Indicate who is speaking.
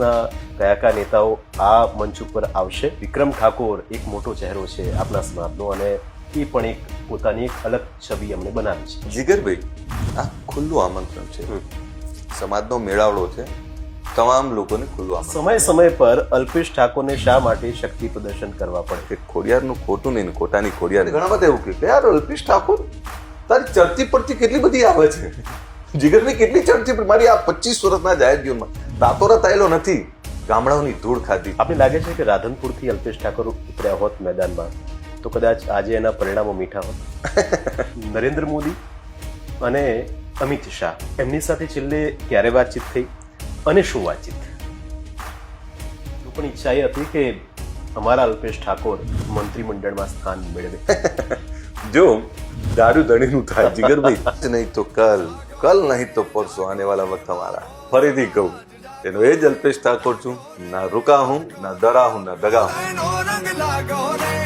Speaker 1: કોંગ્રેસના કયા કયા નેતાઓ આ મંચ ઉપર આવશે. વિક્રમ ઠાકોર એક મોટો ચહેરો છે આપના સમાજનો અને એ પણ એક પોતાની એક અલગ છબી અમને બનાવી છે.
Speaker 2: જીગરભાઈ આ ખુલ્લું આમંત્રણ છે. સમાજનો મેળાવડો છે. તમામ લોકોને ખુલ્લું આમંત્રણ.
Speaker 1: સમય સમય પર અલ્પેશ ઠાકોરને શા માટે શક્તિ પ્રદર્શન કરવા પડે?
Speaker 2: કે ખોડિયારનું ખોટું નહીં ખોટાની ખોડિયાર ઘણા બધા એવું કે યાર અલ્પેશ ઠાકોર તારી ચડતી પડતી કેટલી બધી આવે છે? જીગરભાઈ કેટલી ચડતી મારી આ પચીસ વર્ષના જાહેર જીવનમાં રાતોરાત આવેલો નથી ગામડાઓની ધૂળ ખાધી.
Speaker 1: આપણે લાગે છે કે રાધનપુરથી અલ્પેશ ઠાકોર ઉતર્યા હોત મેદાનમાં તો કદાચ આજે એના પરિણામો મીઠા હોત? નરેન્દ્ર મોદી અને અમિત શાહ એમની સાથે છેલ્લે ક્યારે વાતચીત થઈ અને શું વાતચીત? પણ ઈચ્છા એ હતી કે અમારા અલ્પેશ ઠાકોર મંત્રીમંડળમાં સ્થાન મેળવે.
Speaker 2: જો દારૂ ધણીનું થાય જીગરભાઈ. નહીં તો કલ કલ નહીં તો પરસો આને વાલા વખત અમારા. ફરીથી કહું એનો એ જ અલ્પેશ ઠાકોર છું. ના રૂકા હું ના દરા હું ના દગા હું